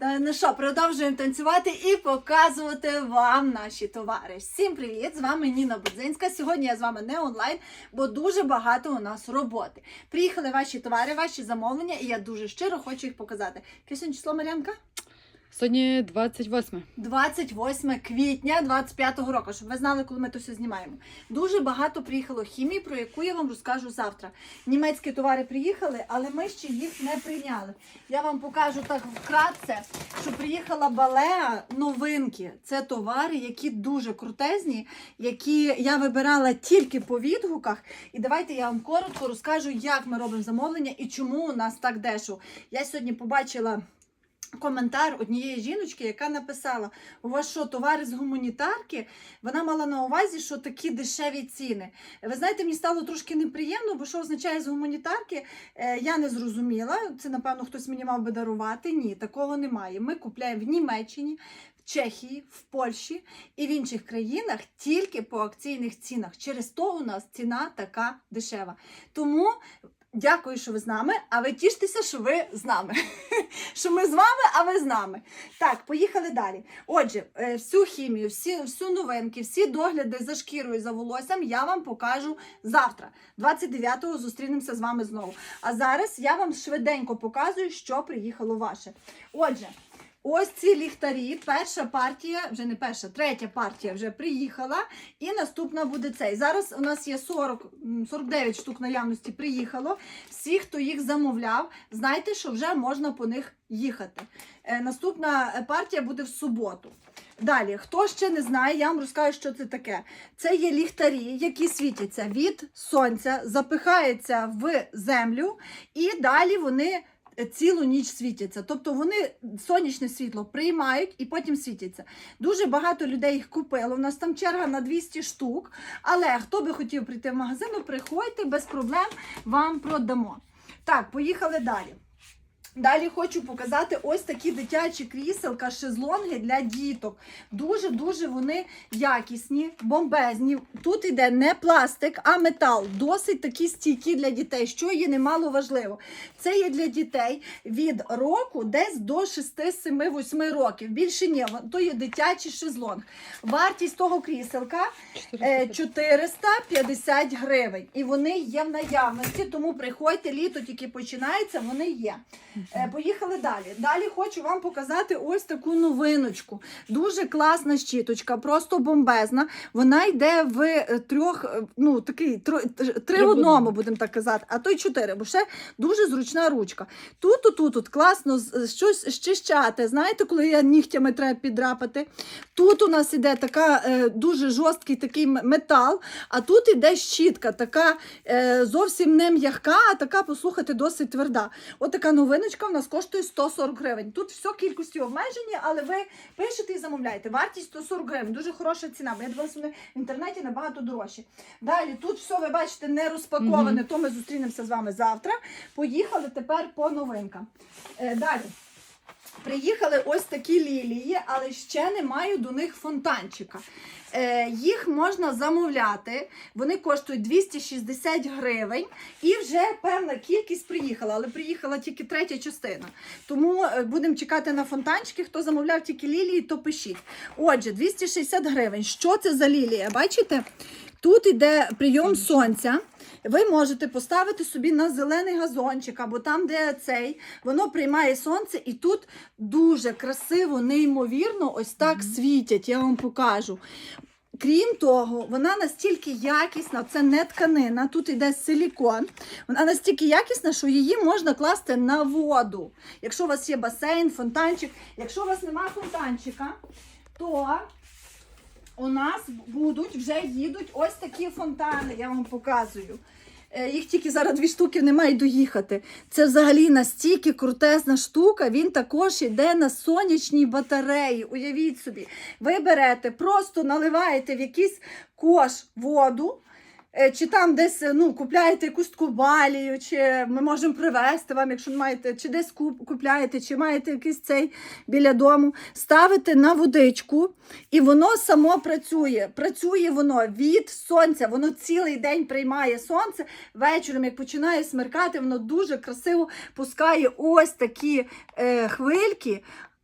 Е, Ну що, продовжуємо танцювати і показувати вам наші товари. Всім привіт! З вами Ніна Будзинська. Сьогодні я з вами не онлайн, бо дуже багато у нас роботи. Приїхали ваші товари, ваші замовлення, і я дуже щиро хочу їх показати. Сьогодні число Мар'янка? Сьогодні 28. 28 квітня 25-го року, щоб ви знали, коли ми то все знімаємо. Дуже багато приїхало хімії, про яку я вам розкажу завтра. Німецькі товари приїхали, але ми ще їх не прийняли. Я вам покажу так вкратце, що приїхала балеа новинки. Це товари, які дуже крутезні, які я вибирала тільки по відгуках. І давайте я вам коротко розкажу, як ми робимо замовлення і чому у нас так дешево. Я сьогодні побачила. Коментар однієї жіночки, яка написала: у вас що, товари з гуманітарки? Вона мала на увазі, що такі дешеві ціни. Ви знаєте, мені стало трошки неприємно, бо що означає з гуманітарки, е, я не зрозуміла. Це, напевно, хтось мені мав би дарувати. Ні, такого немає. Ми купляємо в Німеччині, Чехії, в Польщі і в інших країнах тільки по акційних цінах. Через то у нас ціна така дешева. Тому. Дякую, що ви з нами, а ви тіштеся, що ви з нами. Що ми з вами, а ви з нами. Так, поїхали далі. Отже, е, всю хімію, всі, всю новинки, всі догляди за шкірою, за волоссям я вам покажу завтра. 29-го зустрінемося з вами знову. А зараз я вам швиденько показую, що приїхало ваше. Отже. Ось ці ліхтарі. Перша партія, вже не перша, третя партія вже приїхала. І наступна буде цей. Зараз у нас є 40, 49 штук наявності приїхало. Всі, хто їх замовляв, знайте, що вже можна по них їхати. Е, Наступна партія буде в суботу. Далі, хто ще не знає, я вам розкажу, що це таке. Це є ліхтарі, які світяться від сонця, запихаються в землю, і далі вони цілу ніч світяться. Тобто вони сонячне світло приймають і потім світяться. Дуже багато людей їх купило. У нас там черга на 200 штук. Але хто би хотів прийти в магазин, ну, приходьте без проблем, вам продамо. Так, поїхали далі. Далі хочу показати ось такі дитячі кріселка, шезлонги для діток. Дуже-дуже вони якісні, бомбезні. Тут йде не пластик, а метал. Досить такі стійкі для дітей, що є немало важливо. Це є для дітей від року десь до 6, 7, 8 років. Більше ні, то є дитячий шезлонг. Вартість того кріселка е, 450 гривень. І вони є в наявності, тому приходьте, літо тільки починається, вони є. Е, Поїхали далі. Далі хочу вам показати ось таку новиночку. Дуже класна щіточка, просто бомбезна. Вона йде в е, трьох, е, ну такий три в одному, будемо так казати, а то й чотири, бо ще дуже зручна ручка. Тут, тут, тут, тут класно щось щищати. Знаєте, коли я нігтями треба піддрапати. Тут у нас іде така дуже жорсткий такий метал, а тут іде щітка, така зовсім не м'яка, а така, послухайте, досить тверда. От така новиночка в нас коштує 140 гривень. Тут все кількості обмежені, але ви пишете і замовляєте. Вартість 140 гривень. Дуже хороша ціна, бо я дивилася вони в інтернеті набагато дорожче. Далі тут все, ви бачите, не розпаковане, то ми зустрінемося з вами завтра. Поїхали тепер по новинкам. Е, далі. Приїхали ось такі лілії, але ще не маю до них фонтанчика. Е, їх можна замовляти, вони коштують 260 гривень, і вже певна кількість приїхала, але приїхала тільки третя частина. Тому е, будемо чекати на фонтанчики. Хто замовляв тільки лілії, то пишіть. Отже, 260 гривень. Що це за лілія? Бачите? Тут іде прийом сонця. Ви можете поставити собі на зелений газончик або там, де цей, воно приймає сонце, і тут дуже красиво, неймовірно, ось так світять. Я вам покажу. Крім того, вона настільки якісна, це не тканина, тут йде силікон. Вона настільки якісна, що її можна класти на воду. Якщо у вас є басейн, фонтанчик. Якщо у вас немає фонтанчика, то у нас будуть вже їдуть ось такі фонтани, я вам показую. Е, Їх тільки зараз дві штуки немає доїхати. Це взагалі настільки крутезна штука. Він також йде на сонячній батареї. Уявіть собі, ви берете, просто наливаєте в якийсь кош воду. Е, Чи там десь ну, купляєте якусь таку балію, чи ми можемо привезти вам, якщо маєте, чи десь куп- купляєте, чи маєте якийсь цей біля дому, ставите на водичку, і воно само працює. Працює воно від сонця, воно цілий день приймає сонце. Вечором, як починає смеркати, воно дуже красиво пускає ось такі е, хвильки.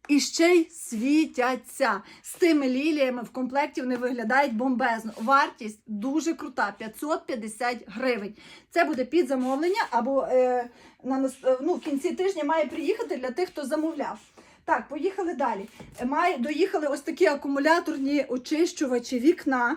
І ще й світяться. З тими ліліями в комплекті вони виглядають бомбезно. Вартість дуже крута 550 гривень. Це буде під замовлення або е, на, ну, в кінці тижня має приїхати для тих, хто замовляв. Так, поїхали далі. Е, доїхали ось такі акумуляторні очищувачі вікна.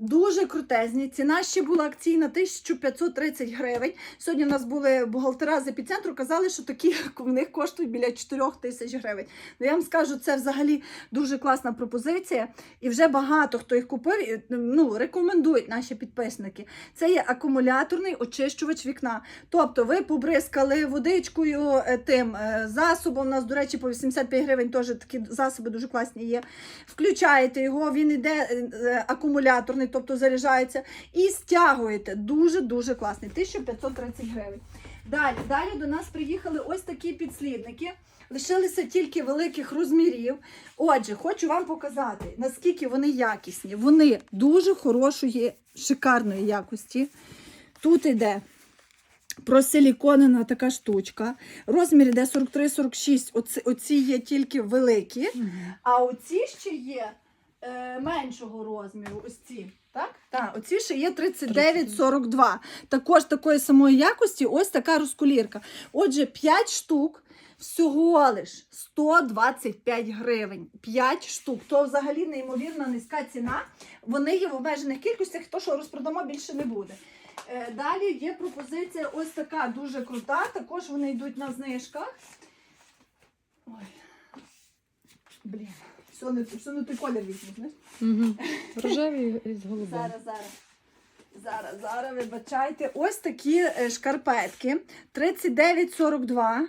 Дуже крутезні. Ціна ще була акційна 1530 гривень. Сьогодні у нас були бухгалтера з епіцентру, казали, що такі в них коштують біля 4 тисяч гривень. Ну я вам скажу, це взагалі дуже класна пропозиція. І вже багато хто їх купив. Ну, рекомендують наші підписники. Це є акумуляторний очищувач вікна. Тобто ви побризкали водичкою е, тим е, засобом. У нас, до речі, по 85 гривень теж такі засоби дуже класні є. Включаєте його, він іде е, е, акумуляторний, тобто заряджається, і стягуєте. Дуже-дуже класний. 1530 гривень. Далі, далі до нас приїхали ось такі підслідники. Лишилися тільки великих розмірів. Отже, хочу вам показати, наскільки вони якісні. Вони дуже хорошої, шикарної якості. Тут іде просиліконена така штучка. Розмір іде 43-46. Оці, оці є тільки великі. А оці ще є е, меншого розміру. Ось ці. Так? Так, оці ще є 39-42. Також такої самої якості, ось така розкулірка. Отже, 5 штук. Всього лиш 125 гривень. 5 штук. То взагалі неймовірно низька ціна. Вони є в обмежених кількостях, то що розпродамо більше не буде. Е, Далі є пропозиція ось така дуже крута. Також вони йдуть на знижках. Ой. Блін, все не, все не той колір візьму, знаєш? Угу. Рожевий і з голубим. Зараз, зараз. Зараз, зараз, вибачайте. Ось такі е, шкарпетки. 39,42.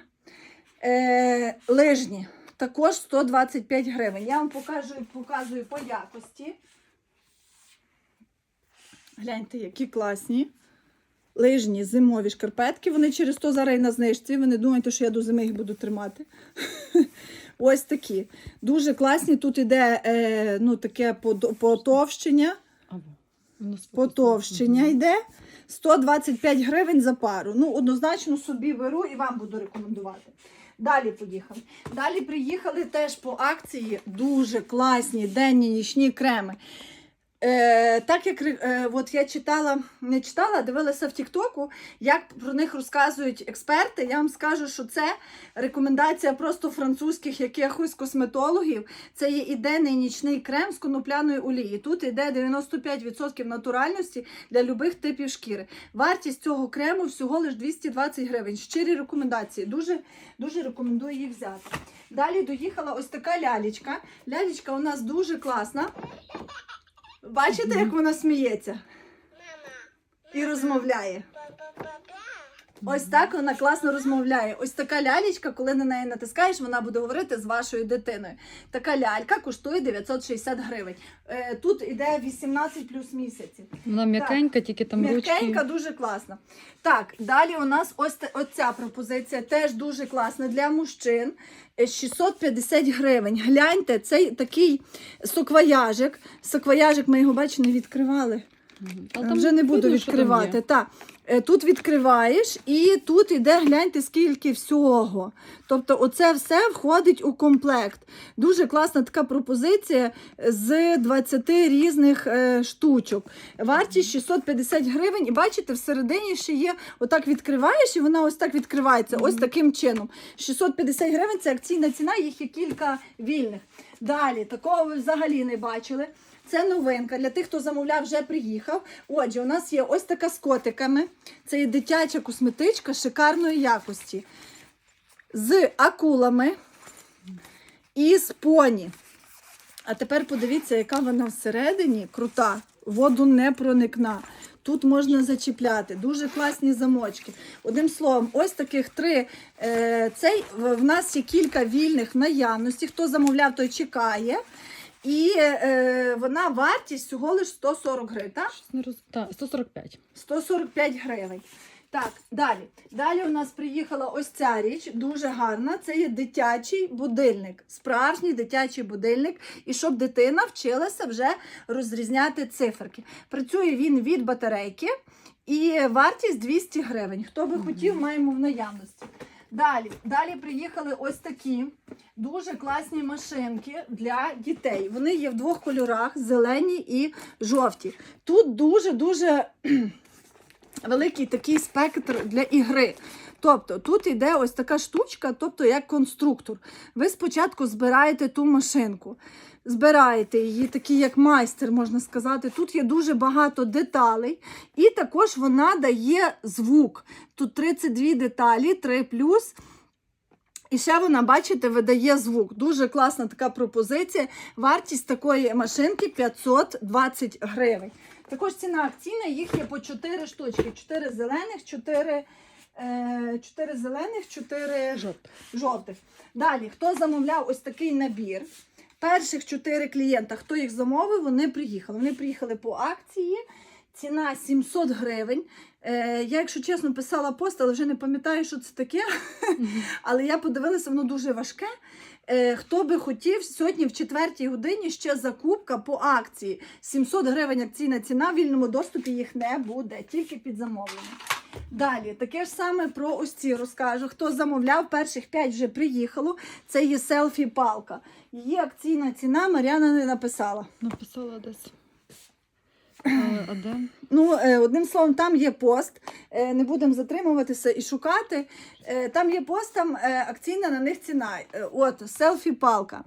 Е, лижні. Також 125 гривень. Я вам покажу, показую по якості. Гляньте, які класні. Лижні зимові шкарпетки. Вони через то зараз і на знижці. Ви не думаєте, що я до зими їх буду тримати. Ось такі. Дуже класні. Тут іде е, ну, таке потовщення. Потовщення йде 125 гривень за пару. Ну, однозначно собі беру і вам буду рекомендувати. Далі поїхали. Далі приїхали теж по акції дуже класні денні нічні креми. Е, так як е, от я читала, не читала, дивилася в Тіктоку, як про них розказують експерти. Я вам скажу, що це рекомендація просто французьких якихось косметологів. Це є і нічний крем з конопляної олії. Тут йде 95% натуральності для любих типів шкіри. Вартість цього крему всього лише 220 гривень. Щирі рекомендації. Дуже, дуже рекомендую їх взяти. Далі доїхала ось така лялечка. Лялечка у нас дуже класна. Бачите, як вона сміється? І розмовляє. Ось так вона класно розмовляє. Ось така лялечка, коли на неї натискаєш, вона буде говорити з вашою дитиною. Така лялька коштує 960 гривень. Е, Тут іде 18 плюс місяців. Вона м'якенька, тільки там М'якенька, ручки. дуже класна. Так, далі у нас ось оця пропозиція теж дуже класна для мужчин. Е, 650 гривень. Гляньте, цей такий соквояжик. Соквояжик, ми його бачите, не відкривали. Е, А там Вже не буду відкривати. є. Е, Тут відкриваєш, і тут іде, гляньте, скільки всього. Тобто, оце все входить у комплект. Дуже класна така пропозиція з 20 різних е, штучок. Вартість 650 гривень. І бачите, всередині ще є, отак відкриваєш, і вона ось так відкривається. Ось таким чином. 650 гривень це акційна ціна, їх є кілька вільних. Далі, такого ви взагалі не бачили. Це новинка для тих, хто замовляв, вже приїхав. Отже, у нас є ось така з котиками. Це є дитяча косметичка шикарної якості. З акулами і з поні. А тепер подивіться, яка вона всередині крута. Воду не проникна. Тут можна зачіпляти. Дуже класні замочки. Одним словом, ось таких три. Е, цей, в нас є кілька вільних наявності. Хто замовляв, той чекає. І е, вона вартість всього лише 140 гривень. Так? Щось не роз... Так, 145. 145 гривень. Так, далі. Далі у нас приїхала ось ця річ, дуже гарна. Це є дитячий будильник, справжній дитячий будильник. І щоб дитина вчилася вже розрізняти циферки. Працює він від батарейки і вартість 200 гривень. Хто би хотів, маємо в наявності. Далі, далі приїхали ось такі дуже класні машинки для дітей. Вони є в двох кольорах: зелені і жовті. Тут дуже-дуже великий такий спектр для ігри. Тобто тут йде ось така штучка, тобто як конструктор. Ви спочатку збираєте ту машинку, збираєте її, такий як майстер, можна сказати. Тут є дуже багато деталей, і також вона дає звук. Тут 32 деталі, 3 плюс. І ще вона, бачите, видає звук. Дуже класна така пропозиція. Вартість такої машинки 520 гривень. Також ціна акційна, їх є по 4 штучки. 4 зелених, 4, е, 4 зелених, 4 Жовтий. жовтих. Далі, хто замовляв ось такий набір? Перших 4 клієнта, хто їх замовив, вони приїхали. Вони приїхали по акції. Ціна 700 гривень. Е, я, якщо чесно, писала пост, але вже не пам'ятаю, що це таке. Але я подивилася, воно дуже важке. Е, хто би хотів, сьогодні в четвертій годині ще закупка по акції. 700 гривень акційна ціна, в вільному доступі їх не буде, тільки під замовлення. Далі, таке ж саме про ось ці розкажу. Хто замовляв, перших 5 вже приїхало. Це є селфі-палка. Її акційна ціна Мар'яна не написала. Написала десь. А, а де? Ну, е, одним словом, там є пост. Е, Не будемо затримуватися і шукати. Е, Там є пост, там е, акційна на них ціна. Е, От, селфі-палка.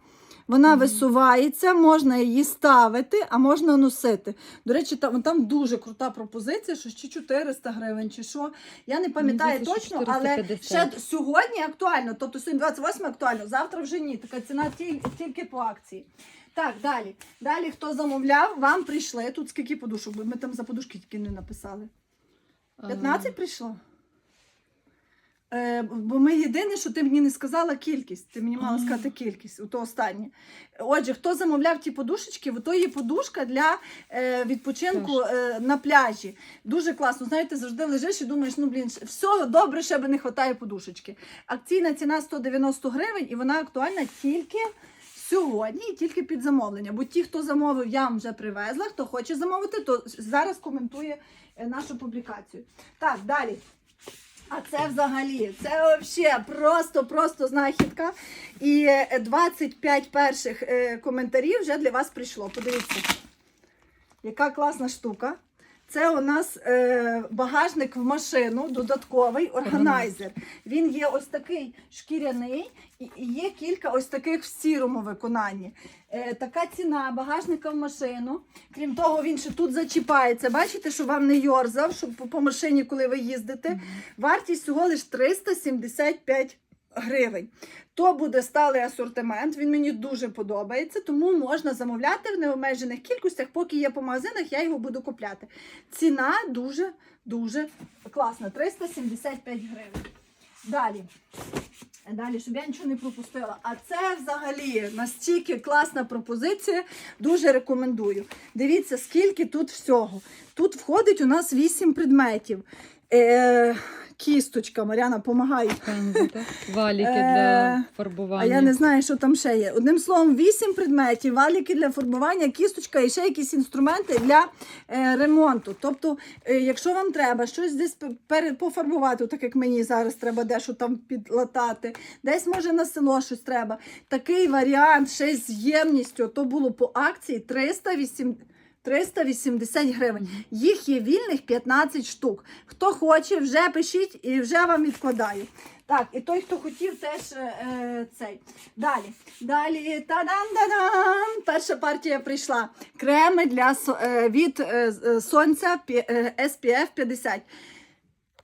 Вона висувається, можна її ставити, а можна носити. До речі, там, там дуже крута пропозиція, що чи 400 гривень, чи що. Я не пам'ятаю точно, але 450. ще сьогодні актуально, тобто сьогодні 28 актуально, завтра вже ні. Така ціна тіль- тільки по акції. Так, далі. Далі, хто замовляв, вам прийшли. Тут скільки подушок? Бо Ми там за подушки тільки не написали. 15 прийшло? Е, бо ми єдине, що ти мені не сказала кількість. Ти мені мала сказати кількість, у то останнє. Отже, хто замовляв ті подушечки, то є подушка для е, відпочинку е, на пляжі. Дуже класно. Знаєте, завжди лежиш і думаєш, ну блін, все добре, ще би не вистачає подушечки. Акційна ціна 190 гривень, і вона актуальна тільки. Сьогодні і тільки під замовлення. Бо ті, хто замовив, я вам вже привезла. Хто хоче замовити, то зараз коментує нашу публікацію. Так, далі. А це взагалі, це взагалі просто-просто знахідка. І е, 25 перших е, коментарів вже для вас прийшло. Подивіться, яка класна штука. Це у нас е, багажник в машину, додатковий органайзер. Він є ось такий шкіряний, і є кілька ось таких в сірому виконанні. Е, така ціна багажника в машину. Крім того, він ще тут зачіпається. Бачите, що вам не йорзав, щоб по, по машині, коли ви їздите. Вартість всього лиш 375 гривень. То буде сталий асортимент. Він мені дуже подобається, тому можна замовляти в необмежених кількостях. Поки є по магазинах, я його буду купляти. Ціна дуже дуже класна. 375 гривень. Далі. Далі, щоб я нічого не пропустила. А це взагалі настільки класна пропозиція. Дуже рекомендую. Дивіться, скільки тут всього. Тут входить у нас 8 предметів. Е, кісточка, Мар'яна, помагає. Пензлі, так? Валіки Е, для фарбування. А я не знаю, що там ще є. Одним словом, вісім предметів, валіки для фарбування, кісточка і ще якісь інструменти для е, ремонту. Тобто, е, якщо вам треба щось десь пофарбувати, так як мені зараз треба дещо там підлатати, десь може на село щось треба. Такий варіант ще з ємністю, то було по акції 308 380 гривень. Їх є вільних 15 штук. Хто хоче, вже пишіть і вже вам відкладаю. Так, і той, хто хотів, теж е, цей. Далі. Далі. Та-дам-да-дам! Перша партія прийшла. Креми для е, від е, е, сонця е, SPF 50.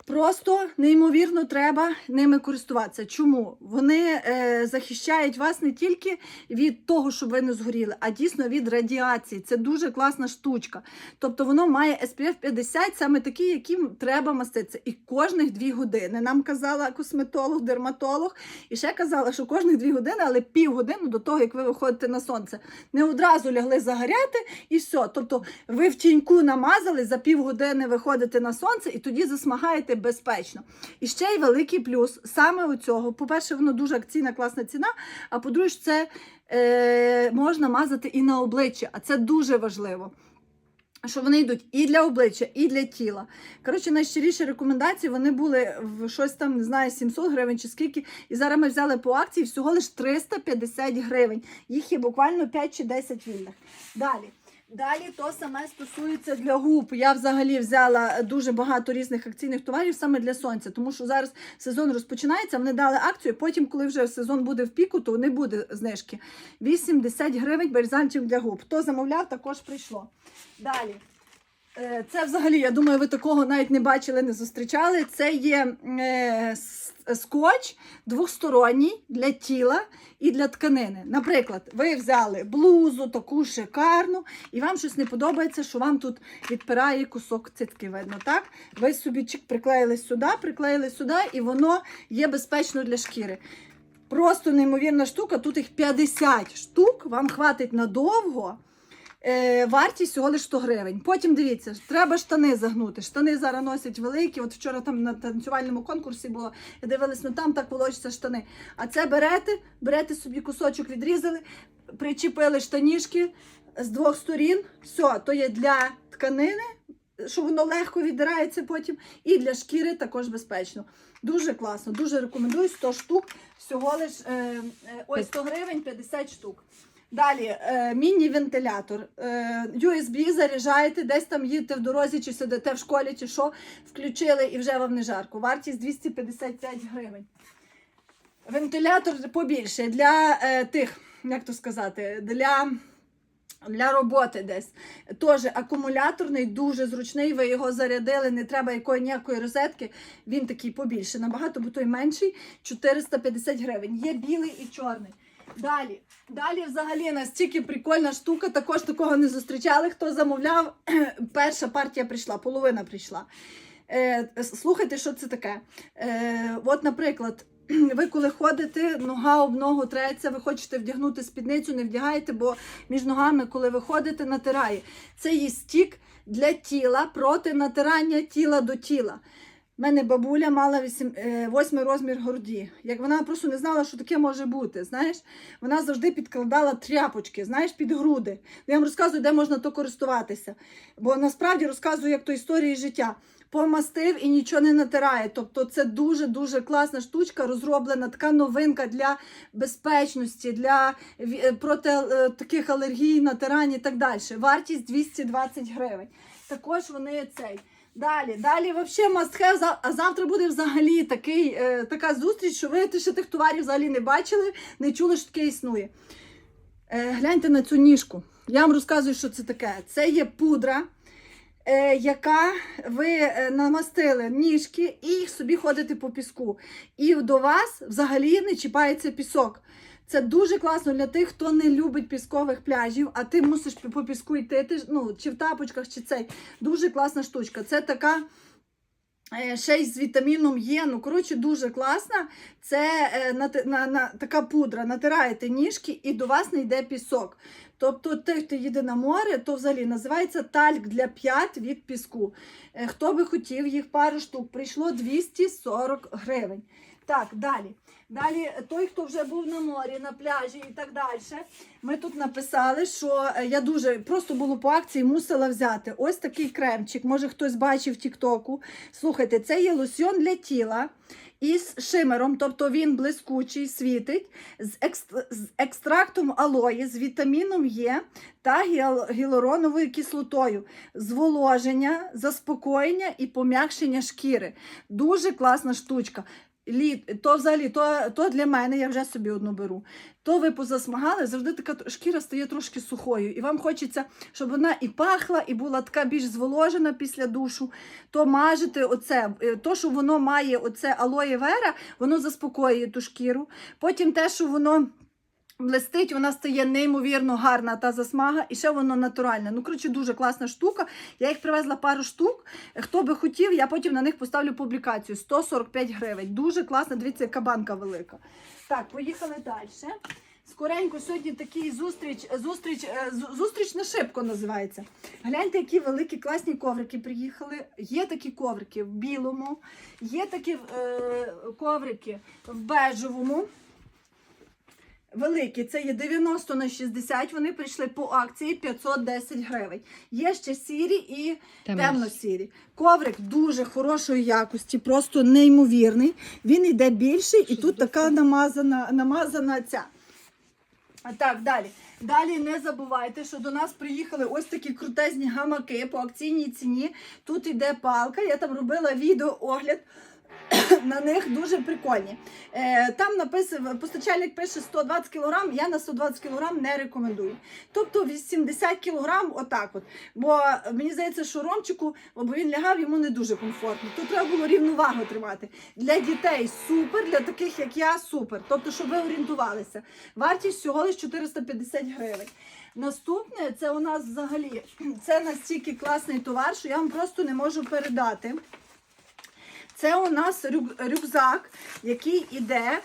Просто неймовірно треба ними користуватися. Чому? Вони е, захищають вас не тільки від того, щоб ви не згоріли, а дійсно від радіації. Це дуже класна штучка. Тобто воно має SPF 50, саме такі, яким треба маститися. І кожних дві години. Нам казала косметолог, дерматолог, і ще казала, що кожних дві години, але півгодини до того, як ви виходите на сонце. Не одразу лягли загоряти і все. Тобто ви в тіньку намазали, за півгодини виходите на сонце і тоді засмагаєте безпечно. І ще й великий плюс саме у цього. По-перше, воно дуже акційна, класна ціна. А по-друге, це е, можна мазати і на обличчя, а це дуже важливо. що вони йдуть і для обличчя, і для тіла. Коротше, найщиріші рекомендації вони були в щось там, не знаю, 700 гривень чи скільки. І зараз ми взяли по акції всього лише 350 гривень. Їх є буквально 5 чи 10 вільних. Далі. Далі то саме стосується для губ. Я взагалі взяла дуже багато різних акційних товарів саме для сонця, тому що зараз сезон розпочинається. Вони дали акцію. Потім, коли вже сезон буде в піку, то не буде знижки. 80 гривень бальзамчик для губ. Хто замовляв, також прийшло. Далі. Е, Це взагалі, я думаю, ви такого навіть не бачили, не зустрічали. Це є е, скотч двосторонній для тіла і для тканини. Наприклад, ви взяли блузу таку шикарну, і вам щось не подобається, що вам тут відпирає кусок цитки, видно, так? Ви собі чик приклеїли сюди, приклеїли сюди, і воно є безпечно для шкіри. Просто неймовірна штука, тут їх 50 штук, вам хватить надовго. Е, вартість всього лише 100 гривень. Потім дивіться, треба штани загнути. Штани зараз носять великі. От вчора там на танцювальному конкурсі було. Я дивилась, ну там так волочаться штани. А це берете, берете собі кусочок, відрізали, причепили штанішки з двох сторін. Все, то є для тканини, що воно легко віддирається потім, і для шкіри також безпечно. Дуже класно, дуже рекомендую 100 штук. Всього лиш е, е, ось 100 гривень 50 штук. Далі е, міні-вентилятор. Е, USB заряджаєте, десь там їдете в дорозі, чи сидите в школі, чи що, включили і вже вам не жарко. Вартість 255 гривень. Вентилятор побільше для е, тих, як то сказати, для. Для роботи десь. Теж акумуляторний, дуже зручний. Ви його зарядили, не треба якої ніякої розетки. Він такий побільше, набагато, бо той менший 450 гривень. Є білий і чорний. Далі. Далі взагалі настільки прикольна штука, також такого не зустрічали. Хто замовляв, перша партія прийшла, половина прийшла. Е, слухайте, що це таке. Е, от, наприклад, ви коли ходите, нога об ногу треться, ви хочете вдягнути спідницю, не вдягаєте, бо між ногами, коли ви ходите, натирає. Це є стік для тіла проти натирання тіла до тіла. У мене бабуля мала е, восьмий розмір груді. Як вона просто не знала, що таке може бути. Знаєш, вона завжди підкладала тряпочки, знаєш, під груди. Я вам розказую, де можна то користуватися. Бо насправді розказую, як то історії життя. Помастив і нічого не натирає. Тобто це дуже-дуже класна штучка, розроблена така новинка для безпечності, для е, проти е, таких алергій, натирань і так далі. Вартість 220 гривень. Також вони цей. Далі, далі взагалі must have, а завтра буде взагалі такий, е, така зустріч, що ви ще тих товарів взагалі не бачили, не чули, що таке існує. Е, гляньте на цю ніжку. Я вам розказую, що це таке. Це є пудра, е, яка ви е, намастили ніжки і собі ходите по піску. І до вас взагалі не чіпається пісок. Це дуже класно для тих, хто не любить піскових пляжів, а ти мусиш по піску йти, ти ну, чи в тапочках, чи цей. Дуже класна штучка. Це така. е, Ще й з вітаміном Є. Ну, коротше, дуже класна. Це е, на, на, на, така пудра. Натираєте ніжки і до вас не йде пісок. Тобто, той, хто їде на море, то взагалі називається тальк для п'ят від піску. Е, Хто би хотів, їх пару штук. Прийшло 240 гривень. Так, далі. Далі, той, хто вже був на морі, на пляжі і так далі. Ми тут написали, що е, я дуже просто було по акції, мусила взяти ось такий кремчик. Може хтось бачив в Тіктоку. Слухайте, це є лосьон для тіла із шимером, тобто він блискучий, світить, з, екст- з екстрактом алої, з вітаміном Є та гіал- гіалуроновою кислотою, зволоження, заспокоєння і пом'якшення шкіри. Дуже класна штучка. Літ, то взагалі, то, то для мене, я вже собі одну беру. То ви позасмагали, завжди така шкіра стає трошки сухою. І вам хочеться, щоб вона і пахла, і була така більш зволожена після душу. То мажете оце, е, то, що воно має оце алоє вера, воно заспокоює ту шкіру. Потім те, що воно. Блистить, вона стає неймовірно гарна та засмага, і ще воно натуральне. Ну, коротше, дуже класна штука. Я їх привезла пару штук. Хто би хотів, я потім на них поставлю публікацію. 145 гривень. Дуже класна, дивіться, яка банка велика. Так, поїхали далі. Скоренько сьогодні такий зустріч, зустріч, е, зустріч на шибко називається. Гляньте, які великі класні коврики приїхали. Є такі коврики в білому, є такі е, коврики в бежевому. Великі, це є 90 на 60, вони прийшли по акції 510 гривень. Є ще сірі і Темно. темно-сірі. Коврик дуже хорошої якості, просто неймовірний. Він йде більший, і тут така намазана, намазана ця. А Так, далі. Далі не забувайте, що до нас приїхали ось такі крутезні гамаки по акційній ціні. Тут йде палка. Я там робила відеоогляд. На них дуже прикольні. Е, там написав, постачальник пише 120 кг, я на 120 кг не рекомендую. Тобто 80 кг отак от. Бо мені здається, що Ромчику, бо він лягав, йому не дуже комфортно. Тут треба було рівновагу тримати. Для дітей супер, для таких як я супер. Тобто, щоб ви орієнтувалися. Вартість всього лише 450 гривень. Наступне це у нас взагалі це настільки класний товар, що я вам просто не можу передати. Це у нас рюк- рюкзак, який йде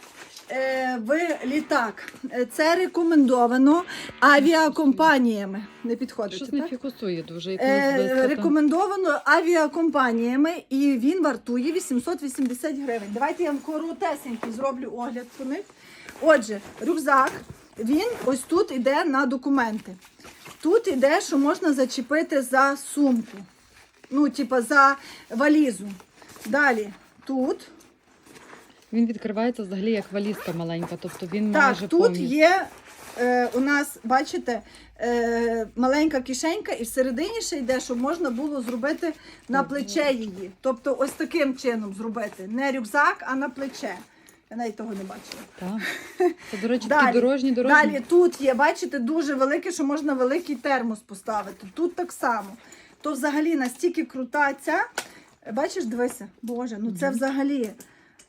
е, в літак. Це рекомендовано авіакомпаніями. Не підходить. Щось не фікусує дуже. Е, рекомендовано авіакомпаніями, і він вартує 880 гривень. Давайте я вам коротесенький зроблю огляд по них. Отже, рюкзак, він ось тут іде на документи. Тут іде, що можна зачепити за сумку. Ну, типа за валізу. Далі тут. Він відкривається взагалі як валізка маленька, тобто він Так, майже тут повністю. є е, у нас, бачите, е, маленька кишенька, і всередині ще йде, щоб можна було зробити на плече її. Тобто ось таким чином зробити. Не рюкзак, а на плече. Я навіть того не бачила. Так. Це, до речі, Далі, такі дорожні дорожні. Далі тут є, бачите, дуже велике, що можна великий термос поставити. Тут так само. То взагалі настільки крута ця. Бачиш, дивися, Боже, ну це взагалі.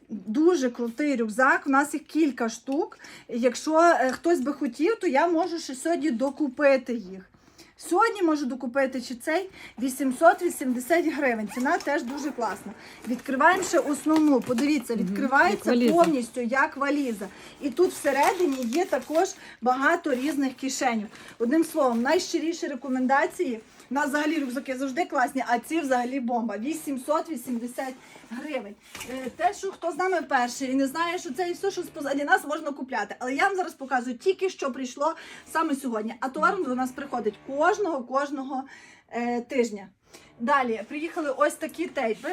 Дуже крутий рюкзак. У нас їх кілька штук. Якщо е, хтось би хотів, то я можу ще сьогодні докупити їх. Сьогодні можу докупити чи цей 880 гривень. Ціна теж дуже класна. Відкриваємо ще основну. Подивіться, відкривається як повністю як валіза. І тут всередині є також багато різних кишенів. Одним словом, найщиріші рекомендації. У нас взагалі рюкзаки завжди класні, а ці взагалі бомба. 880 гривень. Е, Те, що хто з нами перший і не знає, що це і все, що позаді нас можна купляти. Але я вам зараз показую тільки що прийшло саме сьогодні. А товар до нас приходить кожного кожного е, тижня. Далі приїхали ось такі тейпи.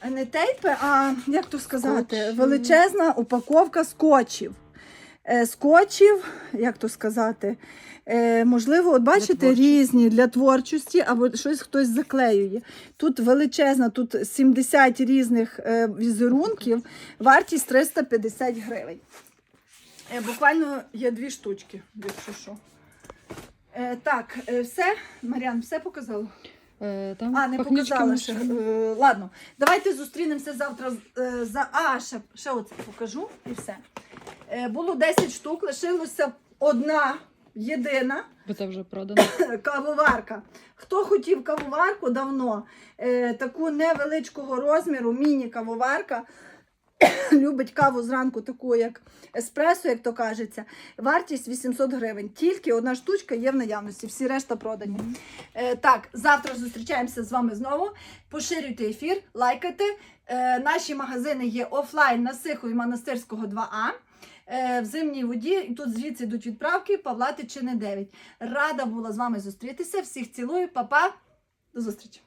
Е, Не тейпи, а як то сказати, величезна упаковка скотчів. Е, скотчів, як то сказати, е, можливо, от бачите, різні для творчості, або щось хтось заклеює. Тут величезна, тут 70 різних е, візерунків, вартість 350 гривень. Буквально є дві штучки, якщо що. Так, все, Маріан, все показала? Там А, не показала ще. Е, ладно, давайте зустрінемося завтра. за... А, ще, ще оце покажу і все. Е, було 10 штук, лишилося одна єдина Бо це вже продано. кавоварка. Хто хотів кавоварку давно, е, таку невеличкого розміру, міні-кавоварка. Любить каву зранку, таку як еспресо, як то кажеться. Вартість 800 гривень. Тільки одна штучка є в наявності, всі решта продані. Е, так, завтра зустрічаємося з вами знову. Поширюйте ефір, лайкайте. Е, наші магазини є офлайн на Сихові Монастирського 2А. Е, в зимній воді, тут звідси йдуть відправки Павла Тичини 9. Рада була з вами зустрітися. Всіх цілую, па-па. До зустрічі!